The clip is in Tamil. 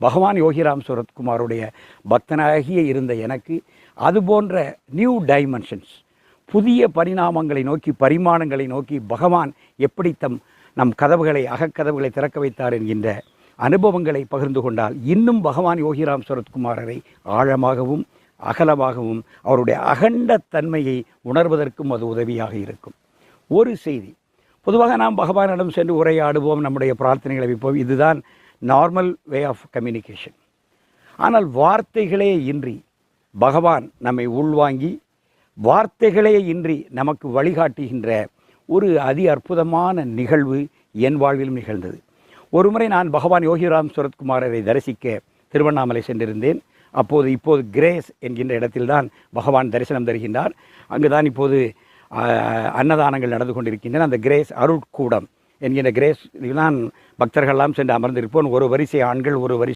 பகவான் யோகிராம் சுரத்குமாருடைய பக்தனாகிய இருந்த எனக்கு அது போன்ற நியூ டைமென்ஷன்ஸ் புதிய பரிணாமங்களை நோக்கி பரிமாணங்களை நோக்கி பகவான் எப்படி தம் நம் கதவுகளை அகக்கதவுகளை திறக்க வைத்தார் என்கின்ற அனுபவங்களை பகிர்ந்து கொண்டால் இன்னும் பகவான் யோகிராம் சரத்குமாரரை ஆழமாகவும் அகலமாகவும் அவருடைய அகண்ட தன்மையை உணர்வதற்கும் அது உதவியாக இருக்கும். ஒரு செய்தி பொதுவாக நாம் பகவானிடம் சென்று உரையாடுவோம் நம்முடைய பிரார்த்தனைகளை வைப்போம். இதுதான் நார்மல் வே ஆஃப் கம்யூனிகேஷன். ஆனால் வார்த்தைகளே இன்றி பகவான் நம்மை உள்வாங்கி வார்த்தைகளே இன்றி நமக்கு வழிகாட்டுகின்ற ஒரு அதி அற்புதமான நிகழ்வு என் வாழ்விலும் நிகழ்ந்தது. ஒருமுறை நான் பகவான் யோகிராம் சுரத்குமாரரை தரிசிக்க திருவண்ணாமலை சென்றிருந்தேன். அப்போது இப்போது கிரேஸ் என்கின்ற இடத்தில்தான் பகவான் தரிசனம் தருகின்றார். அங்குதான் இப்போது அன்னதானங்கள் நடந்து கொண்டிருக்கின்றன. அந்த கிரேஸ் அருட்கூடம் என்கிற கிரேஸ் தான் பக்தர்கள்லாம் சென்று அமர்ந்திருப்போம். ஒரு வரிசை ஆண்கள் ஒரு வரிசை